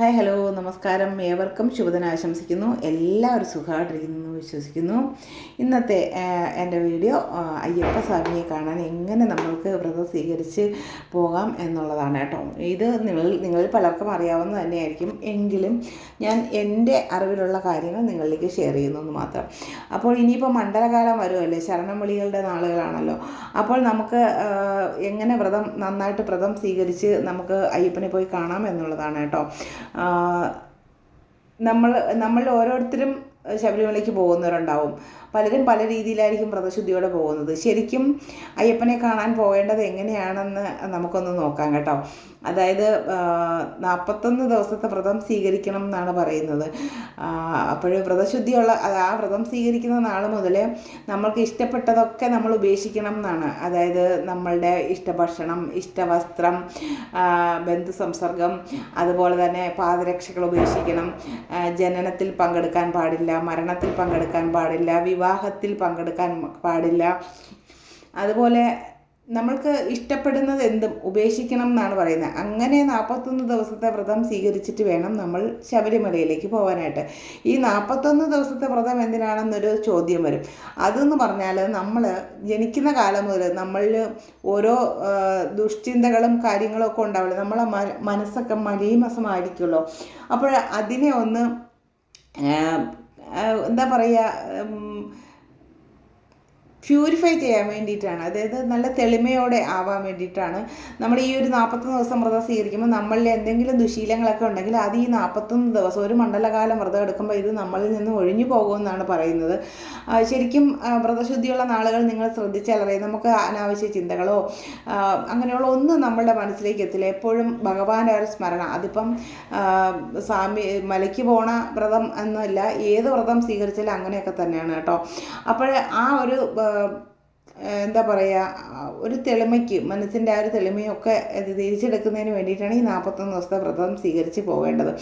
Hi hello നമസ്കാരം. ഏവർക്കും ശുഭദിനം ആശംസിക്കുന്നു. എല്ലാവരും സുഖമായിട്ടിരിക്കുന്നു വിശ്വസിക്കുന്നു. ഇന്നത്തെ എന്റെ വീഡിയോ അയ്യപ്പ സ്വാമിയെ കാണാൻ എങ്ങനെ നമ്മൾക്ക് വ്രതം സ്വീകരിച്ച് പോകാം എന്നുള്ളതാണ് കേട്ടോ. ഇത് നിങ്ങൾ നിങ്ങൾ പലർക്കും അറിയാവുന്ന തന്നെയായിരിക്കും. എങ്കിലും ഞാൻ എന്റെ അറിവിലുള്ള കാര്യങ്ങൾ നിങ്ങളിലേക്ക് ഷെയർ ചെയ്യുന്നു എന്ന് മാത്രം. അപ്പോൾ ഇനിയിപ്പോൾ മണ്ഡലകാലം വരുമല്ലേ? ശരണം വിളികളുടെ നാളുകളാണല്ലോ. അപ്പോൾ നമുക്ക് എങ്ങനെ വ്രതം നന്നായിട്ട് വ്രതം സ്വീകരിച്ച് നമുക്ക് അയ്യപ്പനെ പോയി കാണാം എന്നുള്ളതാണ് കേട്ടോ. നമ്മൾ നമ്മൾ ഓരോരുത്തരും ശബരിമലയ്ക്ക് പോകുന്നവരുണ്ടാവും. പലരും പല രീതിയിലായിരിക്കും വ്രതശുദ്ധിയോടെ പോകുന്നത്. ശരിക്കും അയ്യപ്പനെ കാണാൻ പോകേണ്ടത് എങ്ങനെയാണെന്ന് നമുക്കൊന്ന് നോക്കാം കേട്ടോ. അതായത് നാൽപ്പത്തൊന്ന് ദിവസത്തെ വ്രതം സ്വീകരിക്കണം എന്നാണ് പറയുന്നത്. അപ്പോൾ വ്രതശുദ്ധിയുള്ള ആ വ്രതം സ്വീകരിക്കുന്ന നാൾ മുതൽ നമ്മൾക്ക് ഇഷ്ടപ്പെട്ടതൊക്കെ നമ്മൾ ഉപേക്ഷിക്കണം എന്നാണ്. അതായത് നമ്മളുടെ ഇഷ്ടഭക്ഷണം ഇഷ്ടവസ്ത്രം ബന്ധു സംസർഗം അതുപോലെ തന്നെ പാദരക്ഷകൾ ഉപേക്ഷിക്കണം. ജനനത്തിൽ പങ്കെടുക്കാൻ പാടില്ല മരണത്തിൽ പങ്കെടുക്കാൻ പാടില്ല വിവാഹത്തിൽ പങ്കെടുക്കാൻ പാടില്ല. അതുപോലെ നമ്മൾക്ക് ഇഷ്ടപ്പെടുന്നത് എന്തും ഉപേക്ഷിക്കണം എന്നാണ് പറയുന്നത്. അങ്ങനെ നാൽപ്പത്തൊന്ന് ദിവസത്തെ വ്രതം സ്വീകരിച്ചിട്ട് വേണം നമ്മൾ ശബരിമലയിലേക്ക് പോകാനായിട്ട്. ഈ നാൽപ്പത്തൊന്ന് ദിവസത്തെ വ്രതം എന്തിനാണെന്നൊരു ചോദ്യം വരും. അതെന്ന് പറഞ്ഞാൽ നമ്മൾ ജനിക്കുന്ന കാലം മുതൽ നമ്മളിൽ ഓരോ ദുഷ്ചിന്തകളും കാര്യങ്ങളൊക്കെ ഉണ്ടാവില്ല? നമ്മളെ മനസ്സൊക്കെ മലീമസമായിരിക്കുമല്ലോ. അപ്പോൾ അതിനെ ഒന്ന് എന്താ പറയുക പ്യൂരിഫൈ ചെയ്യാൻ വേണ്ടിയിട്ടാണ്. അതായത് നല്ല തെളിമയോടെ ആവാൻ വേണ്ടിയിട്ടാണ്. നമ്മൾ ഈ ഒരു നാൽപ്പത്തൊന്ന് ദിവസം വ്രതം സ്വീകരിക്കുമ്പോൾ നമ്മളിൽ എന്തെങ്കിലും ദുശീലങ്ങളൊക്കെ ഉണ്ടെങ്കിൽ അത് ഈ നാൽപ്പത്തൊന്ന് ദിവസം ഒരു മണ്ഡലകാലം വ്രതം എടുക്കുമ്പോൾ ഇത് നമ്മളിൽ നിന്ന് ഒഴിഞ്ഞു പോകുമെന്നാണ് പറയുന്നത്. ശരിക്കും വ്രതശുദ്ധിയുള്ള നാളുകൾ നിങ്ങൾ ശ്രദ്ധിച്ചാൽ അറിയാം. നമുക്ക് അനാവശ്യ ചിന്തകളോ അങ്ങനെയുള്ള ഒന്നും നമ്മളുടെ മനസ്സിലേക്ക് എത്തില്ല. എപ്പോഴും ഭഗവാന്റെ ഒരു സ്മരണ. അതിപ്പം സ്വാമി മലയ്ക്ക് പോണ വ്രതം എന്നല്ല ഏത് വ്രതം സ്വീകരിച്ചാലും അങ്ങനെയൊക്കെ തന്നെയാണ് കേട്ടോ. അപ്പോൾ ആ ഒരു എന്താ പറയുക ഒരു തെളിമയ്ക്ക് മനസ്സിന്റെ ആ ഒരു തെളിമയൊക്കെ തിരിച്ചെടുക്കുന്നതിന് വേണ്ടിയിട്ടാണ് ഈ നാൽപ്പത്തൊന്ന് ദിവസത്തെ വ്രതം സ്വീകരിച്ച് പോകേണ്ടത്.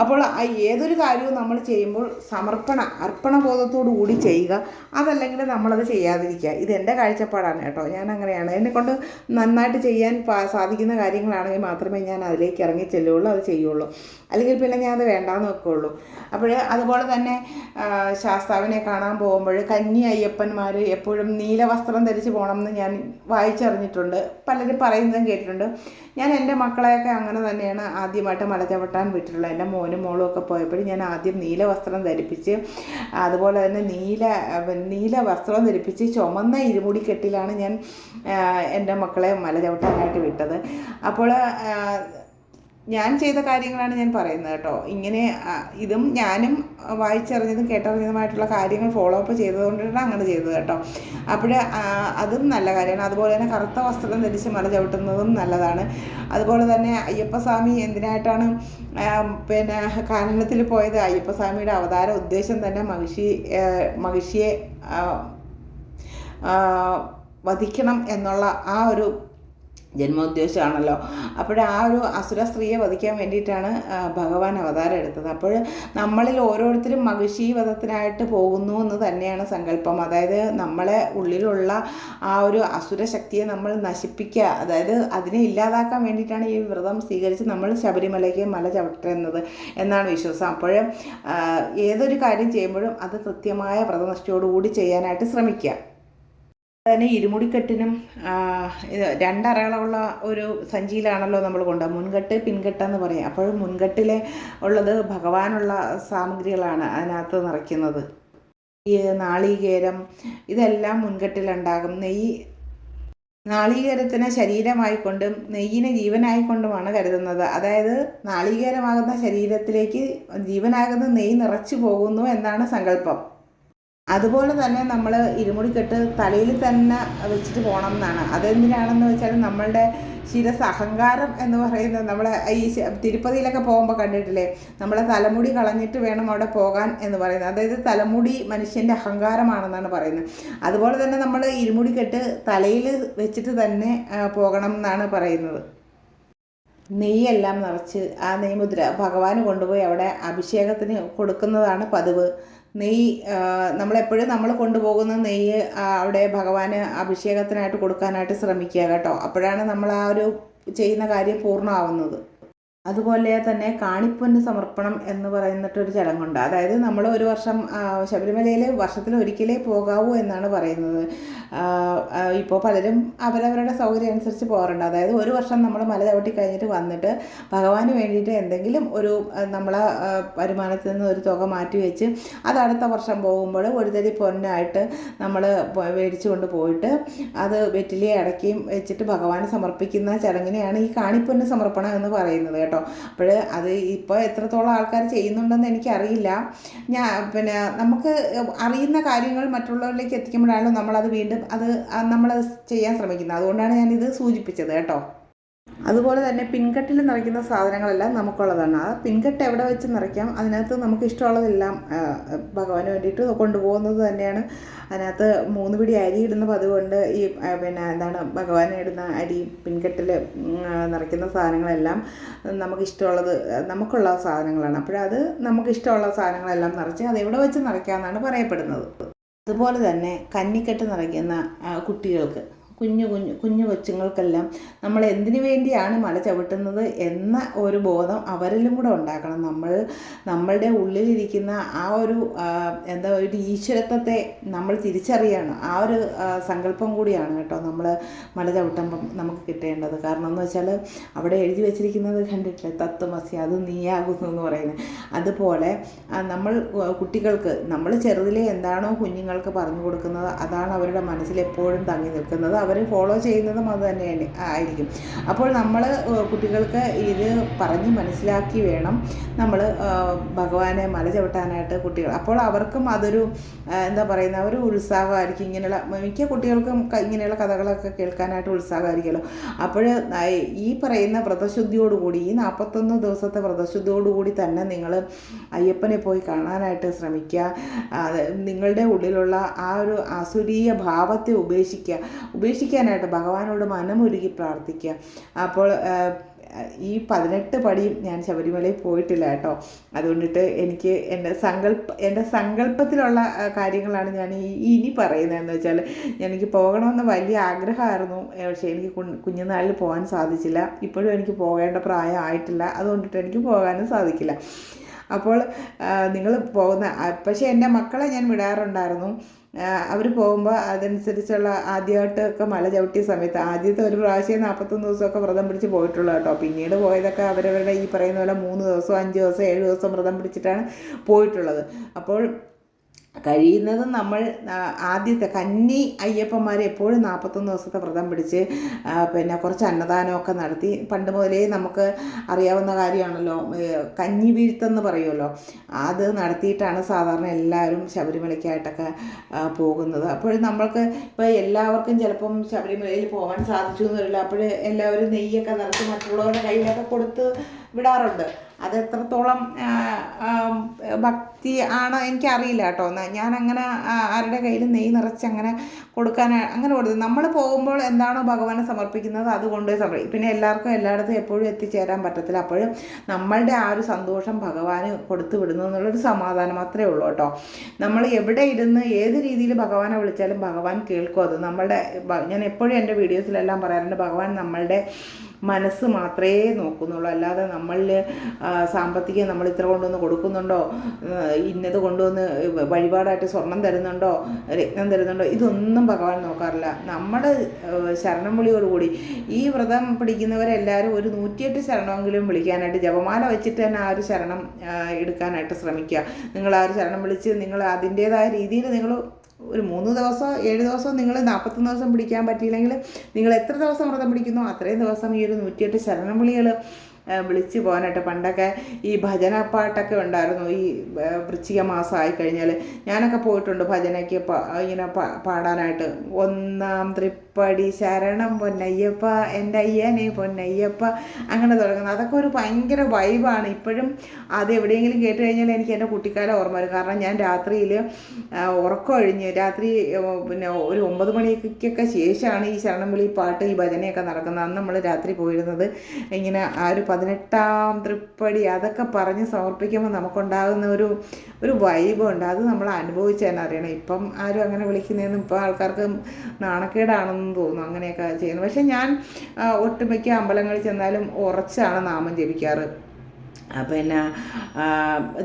അപ്പോൾ ആ ഏതൊരു കാര്യവും നമ്മൾ ചെയ്യുമ്പോൾ സമർപ്പണ അർപ്പണബോധത്തോടു കൂടി ചെയ്യുക. അതല്ലെങ്കിൽ നമ്മളത് ചെയ്യാതിരിക്കുക. ഇതെന്റെ കാഴ്ചപ്പാടാണ് കേട്ടോ. ഞാൻ അങ്ങനെയാണ്. എന്നെക്കൊണ്ട് നന്നായിട്ട് ചെയ്യാൻ സാധിക്കുന്ന കാര്യങ്ങളാണെങ്കിൽ മാത്രമേ ഞാൻ അതിലേക്ക് ഇറങ്ങി ചെല്ലുള്ളൂ അത് ചെയ്യുള്ളൂ അല്ലെങ്കിൽ പിന്നെ ഞാൻ അത് വേണ്ടാന്ന് വെക്കുള്ളൂ. അപ്പോൾ അതുപോലെ തന്നെ ശാസ്താവിനെ കാണാൻ പോകുമ്പോൾ കന്നി അയ്യപ്പന്മാർ എപ്പോഴും നീല വസ്ത്രം ധരിച്ച് പോകണം എന്ന് ഞാൻ വായിച്ചറിഞ്ഞിട്ടുണ്ട്. പലരും പറയുന്നതും കേട്ടിട്ടുണ്ട്. ഞാൻ എന്റെ മക്കളെയൊക്കെ അങ്ങനെ തന്നെയാണ് ആദ്യമായിട്ട് മല ചവിട്ടാൻ വിട്ടിട്ടുള്ളത്. എന്റെ മോനും മോളും ഒക്കെ പോയപ്പോഴും ഞാൻ ആദ്യം നീല വസ്ത്രം ധരിപ്പിച്ച് അതുപോലെ തന്നെ നീല നീല വസ്ത്രം ധരിപ്പിച്ച് ചുമന്ന ഇരുമുടി കെട്ടിലാണ് ഞാൻ എന്റെ മക്കളെ മല ചവിട്ടാനായിട്ട് വിട്ടത്. അപ്പോൾ ഞാൻ ചെയ്ത കാര്യങ്ങളാണ് ഞാൻ പറയുന്നത് കേട്ടോ. ഇങ്ങനെ ഇതും ഞാനും വായിച്ചറിഞ്ഞതും കേട്ടറിഞ്ഞതുമായിട്ടുള്ള കാര്യങ്ങൾ ഫോളോ അപ്പ് ചെയ്തതുകൊണ്ടാണ് അങ്ങനെ ചെയ്തത് കേട്ടോ. അപ്പോൾ അതും നല്ല കാര്യമാണ്. അതുപോലെ തന്നെ കറുത്ത വസ്ത്രം ധരിച്ച് മല ചവിട്ടുന്നതും നല്ലതാണ്. അതുപോലെ തന്നെ അയ്യപ്പസ്വാമി എന്തിനായിട്ടാണ് പിന്നെ കാനനത്തിൽ പോയത്? അയ്യപ്പസ്വാമിയുടെ അവതാര ഉദ്ദേശം തന്നെ മഹിഷി മഹിഷിയെ വധിക്കണം എന്നുള്ള ആ ഒരു ജന്മോദ്ദേശമാണല്ലോ. അപ്പോൾ ആ ഒരു അസുര സ്ത്രീയെ വധിക്കാൻ വേണ്ടിയിട്ടാണ് ഭഗവാൻ അവതാരം എടുത്തത്. അപ്പോൾ നമ്മളിൽ ഓരോരുത്തരും മഹിഷി വധത്തിനായിട്ട് പോകുന്നു എന്ന് തന്നെയാണ് സങ്കല്പം. അതായത് നമ്മളെ ഉള്ളിലുള്ള ആ ഒരു അസുര ശക്തിയെ നമ്മൾ നശിപ്പിക്കുക അതായത് അതിനെ ഇല്ലാതാക്കാൻ വേണ്ടിയിട്ടാണ് ഈ വ്രതം സ്വീകരിച്ച് നമ്മൾ ശബരിമലയ്ക്ക് മല ചവിട്ടുന്നത് എന്നാണ് വിശ്വാസം. അപ്പോൾ ഏതൊരു കാര്യം ചെയ്യുമ്പോഴും അത് കൃത്യമായ വ്രതനിഷ്ഠയോടുകൂടി ചെയ്യാനായിട്ട് ശ്രമിക്കുക. തന്നെ ഇരുമുടിക്കെട്ടിനും രണ്ടറകളുള്ള ഒരു സഞ്ചിയിലാണല്ലോ നമ്മൾ കൊണ്ട് മുൻകെട്ട് പിൻകെട്ടെന്ന് പറയും. അപ്പോൾ മുൻകെട്ടിലെ ഉള്ളത് ഭഗവാനുള്ള സാമഗ്രികളാണ് അതിനകത്ത് നിറയ്ക്കുന്നത്. ഈ നാളികേരം ഇതെല്ലാം മുൻകെട്ടിലുണ്ടാകും. നെയ്യ് ശരീരമായി ശരീരമായിക്കൊണ്ടും നെയ്യിനെ ജീവനായിക്കൊണ്ടുമാണ് കരുതുന്നത്. അതായത് നാളികേരമാകുന്ന ശരീരത്തിലേക്ക് ജീവനാകുന്ന നെയ്യ് നിറച്ചു പോകുന്നു എന്നാണ് സങ്കല്പം. അതുപോലെ തന്നെ നമ്മൾ ഇരുമുടിക്കെട്ട് തലയിൽ തന്നെ വെച്ചിട്ട് പോകണം എന്നാണ് അതെന്തിനാണെന്ന് വെച്ചാൽ നമ്മളുടെ ശിരസ് അഹങ്കാരം എന്ന് പറയുന്നത് നമ്മളെ ഈ തിരുപ്പതിയിലൊക്കെ പോകുമ്പോൾ കണ്ടിട്ടില്ലേ? നമ്മളെ തലമുടി കളഞ്ഞിട്ട് വേണം അവിടെ പോകാൻ എന്ന് പറയുന്നത്. അതായത് തലമുടി മനുഷ്യന്റെ അഹങ്കാരമാണെന്നാണ് പറയുന്നത്. അതുപോലെ തന്നെ നമ്മൾ ഇരുമുടിക്കെട്ട് തലയിൽ വെച്ചിട്ട് തന്നെ പോകണം എന്നാണ് പറയുന്നത്. നെയ്യെല്ലാം നിറച്ച് ആ നെയ്മുദ്ര ഭഗവാന് കൊണ്ടുപോയി അവിടെ അഭിഷേകത്തിന് കൊടുക്കുന്നതാണ് പതിവ്. നെയ്യ് നമ്മളെപ്പോഴും നമ്മൾ കൊണ്ടുപോകുന്ന നെയ്യ് അവിടെ ഭഗവാന് അഭിഷേകത്തിനായിട്ട് കൊടുക്കാനായിട്ട് ശ്രമിക്കുക കേട്ടോ. അപ്പോഴാണ് നമ്മൾ ആ ഒരു ചെയ്യുന്ന കാര്യം പൂർണമാവുന്നത്. അതുപോലെ തന്നെ കാണിപ്പൊന്ന് സമർപ്പണം എന്ന് പറയുന്നിട്ടൊരു ചടങ്ങുണ്ട്. അതായത് നമ്മൾ ഒരു വർഷം ശബരിമലയിൽ വർഷത്തിൽ ഒരിക്കലേ പോകാവൂ എന്നാണ് പറയുന്നത്. ഇപ്പോൾ പലരും അവരവരുടെ സൗകര്യം അനുസരിച്ച് പോകാറുണ്ട്. അതായത് ഒരു വർഷം നമ്മൾ മല ചവിട്ടി കഴിഞ്ഞിട്ട് വന്നിട്ട് ഭഗവാന് വേണ്ടിയിട്ട് എന്തെങ്കിലും ഒരു നമ്മളെ വരുമാനത്തിൽ നിന്ന് ഒരു തുക മാറ്റി വെച്ച് അത് അടുത്ത വർഷം പോകുമ്പോൾ ഒരു തരി പൊന്നായിട്ട് നമ്മൾ മേടിച്ചു കൊണ്ട് പോയിട്ട് അത് വെറ്റിലെ അടക്കിയും വെച്ചിട്ട് ഭഗവാന് സമർപ്പിക്കുന്ന ചടങ്ങിനെയാണ് ഈ കാണിപ്പൊന്ന് സമർപ്പണം എന്ന് പറയുന്നത് കേട്ടോ. അപ്പോൾ അത് ഇപ്പോൾ എത്രത്തോളം ആൾക്കാർ ചെയ്യുന്നുണ്ടെന്ന് എനിക്കറിയില്ല. ഞാൻ പിന്നെ നമുക്ക് അറിയുന്ന കാര്യങ്ങൾ മറ്റുള്ളവരിലേക്ക് എത്തിക്കുമ്പോഴാണല്ലോ നമ്മളത് വീണ്ടും അത് നമ്മളത് ചെയ്യാൻ ശ്രമിക്കുന്നത്. അതുകൊണ്ടാണ് ഞാനിത് സൂചിപ്പിച്ചത് കേട്ടോ. അതുപോലെ തന്നെ പിൻകെട്ടിൽ നിറയ്ക്കുന്ന സാധനങ്ങളെല്ലാം നമുക്കുള്ളതാണ്. ആ പിൻകെട്ട് എവിടെ വെച്ച് നിറയ്ക്കാം? അതിനകത്ത് നമുക്ക് ഇഷ്ടമുള്ളതെല്ലാം ഭഗവാന് വേണ്ടിയിട്ട് കൊണ്ടുപോകുന്നത് തന്നെയാണ്. അതിനകത്ത് മൂന്ന് പിടി അരി ഇടുന്ന പതുകൊണ്ട് ഈ പിന്നെ എന്താണ് ഭഗവാന് ഇടുന്ന അരി പിൻകെട്ടിൽ നിറയ്ക്കുന്ന സാധനങ്ങളെല്ലാം നമുക്ക് ഇഷ്ടമുള്ളത് നമുക്കുള്ള സാധനങ്ങളാണ്. അപ്പോഴത് നമുക്ക് ഇഷ്ടമുള്ള സാധനങ്ങളെല്ലാം നിറച്ച് അത് എവിടെ വെച്ച് നിറയ്ക്കാമെന്നാണ് പറയപ്പെടുന്നത്. അതുപോലെ തന്നെ കന്നിക്കെട്ട് നിറയ്ക്കുന്ന കുട്ടികൾക്ക്. കുഞ്ഞു കുഞ്ഞു കുഞ്ഞു കൊച്ചുങ്ങൾക്കെല്ലാം നമ്മൾ എന്തിനു വേണ്ടിയാണ് മല ചവിട്ടുന്നത് എന്ന ഒരു ബോധം അവരിലും കൂടെ ഉണ്ടാക്കണം. നമ്മൾ നമ്മളുടെ ഉള്ളിലിരിക്കുന്ന ആ ഒരു എന്താ ഒരു ഈശ്വരത്വത്തെ നമ്മൾ തിരിച്ചറിയണം. ആ ഒരു സങ്കല്പം കൂടിയാണ് കേട്ടോ നമ്മൾ മല ചവിട്ടുമ്പം നമുക്ക് കിട്ടേണ്ടത്. കാരണം എന്ന് വെച്ചാൽ അവിടെ എഴുതി വെച്ചിരിക്കുന്നത് കണ്ടിട്ടില്ല? തത്വമസി അത് നീയാകുന്നു എന്ന് പറയുന്നത്. അതുപോലെ നമ്മൾ കുട്ടികൾക്ക് നമ്മൾ ചെറുതിലെ എന്താണോ കുഞ്ഞുങ്ങൾക്ക് പറഞ്ഞു കൊടുക്കുന്നത് അതാണ് അവരുടെ മനസ്സിൽ എപ്പോഴും തങ്ങി നിൽക്കുന്നത്. അവർ ഫോളോ ചെയ്യുന്നതും അത് തന്നെയാണ് ആയിരിക്കും. അപ്പോൾ നമ്മൾ കുട്ടികൾക്ക് ഇത് പറഞ്ഞ് മനസ്സിലാക്കി വേണം നമ്മൾ ഭഗവാനെ മല ചവിട്ടാനായിട്ട് കുട്ടികൾ. അപ്പോൾ അവർക്കും അതൊരു എന്താ പറയുന്ന ഒരു ഉത്സാഹമായിരിക്കും ഇങ്ങനെയുള്ള മിക്ക കുട്ടികൾക്കും ഇങ്ങനെയുള്ള കഥകളൊക്കെ കേൾക്കാനായിട്ട് ഉത്സാഹമായിരിക്കുമല്ലോ. അപ്പോൾ ഈ പറയുന്ന വ്രതശുദ്ധിയോടുകൂടി ഈ നാൽപ്പത്തൊന്ന് ദിവസത്തെ വ്രതശുദ്ധിയോടുകൂടി തന്നെ നിങ്ങൾ അയ്യപ്പനെ പോയി കാണാനായിട്ട് ശ്രമിക്കുക. നിങ്ങളുടെ ഉള്ളിലുള്ള ആ ഒരു ആസുരീയ ഭാവത്തെ ഉപേക്ഷിക്കുക. ഉപേക്ഷിക്കാനായിട്ട് ഭഗവാനോട് മനമൊരുക്കി പ്രാർത്ഥിക്കുക. അപ്പോൾ ഈ പതിനെട്ട് പടിയും ഞാൻ ശബരിമലയിൽ പോയിട്ടില്ല കേട്ടോ. അതുകൊണ്ടിട്ട് എനിക്ക് എന്റെ സങ്കല്പ എന്റെ സങ്കല്പത്തിലുള്ള കാര്യങ്ങളാണ് ഞാൻ ഈ ഇനി പറയുന്നതെന്ന് വെച്ചാൽ എനിക്ക് പോകണമെന്ന് വലിയ ആഗ്രഹമായിരുന്നു. പക്ഷേ എനിക്ക് കുഞ്ഞുനാളിൽ പോകാൻ സാധിച്ചില്ല. ഇപ്പോഴും എനിക്ക് പോകേണ്ട പ്രായം ആയിട്ടില്ല. അതുകൊണ്ടിട്ട് എനിക്ക് പോകാനും സാധിക്കില്ല. അപ്പോൾ നിങ്ങൾ പോകുന്ന പക്ഷേ എന്റെ മക്കളെ ഞാൻ വിടാറുണ്ടായിരുന്നു. അവർ പോകുമ്പോൾ അതനുസരിച്ചുള്ള ആദ്യമായിട്ടൊക്കെ മല ചവിട്ടിയ സമയത്ത് ആദ്യത്തെ ഒരു പ്രാവശ്യം നാൽപ്പത്തൊന്ന് ദിവസമൊക്കെ വ്രതം പിടിച്ച് പോയിട്ടുള്ളൂ കേട്ടോ. പിന്നീട് പോയതൊക്കെ അവരവരുടെ ഈ പറയുന്ന പോലെ മൂന്ന് ദിവസം അഞ്ച് ദിവസം ഏഴ് ദിവസം വ്രതം പിടിച്ചിട്ടാണ് പോയിട്ടുള്ളത്. അപ്പോൾ കഴിയുന്നതും നമ്മൾ ആദ്യത്തെ കന്നി അയ്യപ്പന്മാർ എപ്പോഴും നാൽപ്പത്തൊന്ന് ദിവസത്തെ വ്രതം പിടിച്ച് പിന്നെ കുറച്ച് അന്നദാനമൊക്കെ നടത്തി. പണ്ട് മുതലേ നമുക്ക് അറിയാവുന്ന കാര്യമാണല്ലോ കഞ്ഞി വീഴ്ത്തെന്ന് പറയുമല്ലോ. അത് നടത്തിയിട്ടാണ് സാധാരണ എല്ലാവരും ശബരിമലയ്ക്കായിട്ടൊക്കെ പോകുന്നത്. അപ്പോൾ നമ്മൾക്ക് ഇപ്പോൾ എല്ലാവർക്കും ചിലപ്പം ശബരിമലയിൽ പോകാൻ സാധിച്ചു എന്ന് വരില്ല. അപ്പോൾ എല്ലാവരും നെയ്യൊക്കെ നിറച്ച് മറ്റുള്ളവരുടെ കയ്യിലൊക്കെ കൊടുത്ത് വിടാറുണ്ട്. അത് എത്രത്തോളം ഭക്തി ആണ് എനിക്കറിയില്ല കേട്ടോ. ഞാൻ അങ്ങനെ ആരുടെ കയ്യിൽ നെയ്യ് നിറച്ച് അങ്ങനെ കൊടുക്കാൻ അങ്ങനെ കൊടുത്തു നമ്മൾ പോകുമ്പോൾ എന്താണോ ഭഗവാനെ സമർപ്പിക്കുന്നത് അതുകൊണ്ട് സമർപ്പിക്കും പിന്നെ എല്ലാവർക്കും എല്ലായിടത്തും എപ്പോഴും എത്തിച്ചേരാൻ പറ്റത്തില്ല. അപ്പോഴും നമ്മളുടെ ആ ഒരു സന്തോഷം ഭഗവാന് കൊടുത്തു വിടുന്നു എന്നുള്ളൊരു സമാധാനം മാത്രമേ ഉള്ളൂ കേട്ടോ. നമ്മൾ എവിടെ ഇരുന്ന് ഏത് രീതിയിൽ ഭഗവാനെ വിളിച്ചാലും ഭഗവാൻ കേൾക്കും അത്. നമ്മളുടെ ഞാൻ എപ്പോഴും എന്റെ വീഡിയോസിലെല്ലാം പറയാറുണ്ട് ഭഗവാൻ നമ്മളുടെ മനസ്സ് മാത്രമേ നോക്കുന്നുള്ളൂ. അല്ലാതെ നമ്മളിൽ സാമ്പത്തികം നമ്മൾ ഇത്ര കൊണ്ടുവന്ന് കൊടുക്കുന്നുണ്ടോ? ഇന്നത് കൊണ്ടുവന്ന് വഴിപാടായിട്ട് സ്വർണം തരുന്നുണ്ടോ? രത്നം തരുന്നുണ്ടോ? ഇതൊന്നും ഭഗവാൻ നോക്കാറില്ല. നമ്മുടെ ശരണം വിളിയോടുകൂടി ഈ വ്രതം പിടിക്കുന്നവരെല്ലാവരും ഒരു നൂറ്റിയെട്ട് ശരണമെങ്കിലും വിളിക്കാനായിട്ട് ജപമാല വെച്ചിട്ട് തന്നെ ആ ഒരു ശരണം എടുക്കാനായിട്ട് ശ്രമിക്കുക. നിങ്ങൾ ആ ഒരു ശരണം വിളിച്ച് നിങ്ങൾ അതിന്റേതായ രീതിയിൽ നിങ്ങൾ ഒരു മൂന്ന് ദിവസം ഏഴ് ദിവസം നിങ്ങൾ നാൽപ്പത്തൊന്ന് ദിവസം പിടിക്കാൻ പറ്റിയില്ലെങ്കിൽ നിങ്ങൾ എത്ര ദിവസം വ്രതം പിടിക്കുന്നോ അത്രയും ദിവസം ഈ ഒരു നൂറ്റിയെട്ട് ശരണം വിളികൾ വിളിച്ച് പോകാനായിട്ട്. പണ്ടൊക്കെ ഈ ഭജന പാട്ടൊക്കെ ഉണ്ടായിരുന്നു. ഈ വൃശ്ചിക മാസം ആയിക്കഴിഞ്ഞാൽ ഞാനൊക്കെ പോയിട്ടുണ്ട് ഭജനയ്ക്ക് ഇങ്ങനെ പാടാനായിട്ട്. ഒന്നാം തൃപ്പടി ശരണം പൊന്നയ്യപ്പ എന്റെ അയ്യനെ പൊന്നയ്യപ്പ അങ്ങനെ തുടങ്ങുന്നത് അതൊക്കെ ഒരു ഭയങ്കര വൈബാണ്. ഇപ്പോഴും അത് എവിടെയെങ്കിലും കേട്ട് കഴിഞ്ഞാൽ എനിക്ക് എന്റെ കുട്ടിക്കാലം ഓർമ്മ വരും. കാരണം ഞാൻ രാത്രിയിൽ ഉറക്കമൊഴിഞ്ഞ് രാത്രി പിന്നെ ഒരു ഒമ്പത് മണിക്കൊക്കെ ശേഷമാണ് ഈ ശരണം വിളി പാട്ട് ഈ ഭജനയൊക്കെ നടക്കുന്നത്. അന്ന് നമ്മൾ രാത്രി പോയിരുന്നത് ഇങ്ങനെ ആ ഒരു പതിനെട്ടാം തൃപ്പടി അതൊക്കെ പറഞ്ഞ് സമർപ്പിക്കുമ്പോൾ നമുക്കുണ്ടാകുന്ന ഒരു ഒരു വൈബുണ്ട്. അത് നമ്മൾ അനുഭവിച്ച് തന്നെ അറിയണം. ഇപ്പം ആരും അങ്ങനെ വിളിക്കുന്നതെന്നും ഇപ്പം ആൾക്കാർക്ക് നാണക്കേടാണെന്ന് തോന്നുന്നു അങ്ങനെയൊക്കെ ചെയ്യുന്നത്. പക്ഷേ ഞാൻ ഒട്ടുമിക്ക അമ്പലങ്ങളിൽ ചെന്നാലും ഉറച്ചാണ് നാമം ജപിക്കാറ്. പിന്നെ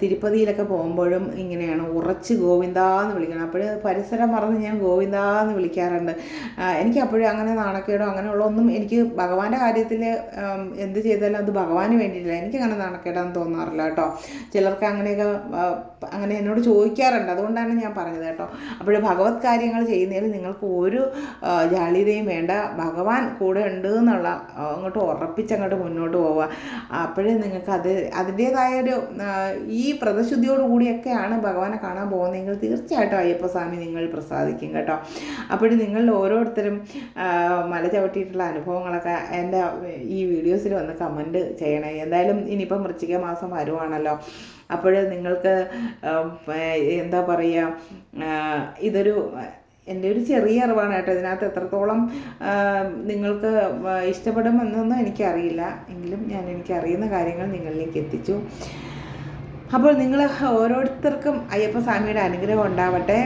തിരുപ്പതിയിലൊക്കെ പോകുമ്പോഴും ഇങ്ങനെയാണ് ഉറച്ച് ഗോവിന്ദ എന്ന് വിളിക്കണം. അപ്പോൾ പരിസരം മറന്ന് ഞാൻ ഗോവിന്ദ എന്ന് വിളിക്കാറുണ്ട്. എനിക്ക് അപ്പോഴും അങ്ങനെ നാണക്കേടോ അങ്ങനെയുള്ള ഒന്നും എനിക്ക് ഭഗവാന്റെ കാര്യത്തിൽ എന്ത് ചെയ്താലും അത് ഭഗവാന് വേണ്ടിയിട്ടില്ല. എനിക്ക് അങ്ങനെ നാണക്കേടാന്ന് തോന്നാറില്ല കേട്ടോ. ചിലർക്ക് അങ്ങനെയൊക്കെ അങ്ങനെ എന്നോട് ചോദിക്കാറുണ്ട്. അതുകൊണ്ടാണ് ഞാൻ പറഞ്ഞത് കേട്ടോ. അപ്പോൾ ഭഗവത് കാര്യങ്ങൾ ചെയ്യുന്നതിൽ നിങ്ങൾക്ക് ഒരു ജാളിതയും വേണ്ട. ഭഗവാൻ കൂടെ ഉണ്ട് എന്നുള്ള അങ്ങോട്ട് ഉറപ്പിച്ച് അങ്ങോട്ട് മുന്നോട്ട് പോവുക. അപ്പോഴേ നിങ്ങൾക്ക് അത് അതിന്റേതായൊരു ഈ വ്രതശുദ്ധിയോട് കൂടിയൊക്കെയാണ് ഭഗവാനെ കാണാൻ പോകുന്നതെങ്കിൽ തീർച്ചയായിട്ടും അയ്യപ്പസ്വാമി നിങ്ങൾ പ്രസാദിക്കും കേട്ടോ. അപ്പോഴും നിങ്ങൾ ഓരോരുത്തരും മല ചവിട്ടിയിട്ടുള്ള അനുഭവങ്ങളൊക്കെ എന്റെ ഈ വീഡിയോസിൽ വന്ന് കമന്റ് ചെയ്യണേ. എന്തായാലും ഇനിയിപ്പം വൃശ്ചിക മാസം വരുവാണല്ലോ. അപ്പോൾ നിങ്ങൾക്ക് എന്താ പറയുക ഇതൊരു എന്റെ ഒരു ചെറിയ അറിവാണ് കേട്ടോ ഇതിനകത്ത് എത്രത്തോളം നിങ്ങൾക്ക് ഇഷ്ടപ്പെടുമെന്നൊന്നും എനിക്കറിയില്ല. എങ്കിലും ഞാൻ എനിക്കറിയുന്ന കാര്യങ്ങൾ നിങ്ങളിലേക്ക് എത്തിച്ചു. അപ്പോൾ നിങ്ങൾ ഓരോരുത്തർക്കും അയ്യപ്പ സ്വാമിയുടെ അനുഗ്രഹം ഉണ്ടാവട്ടെ.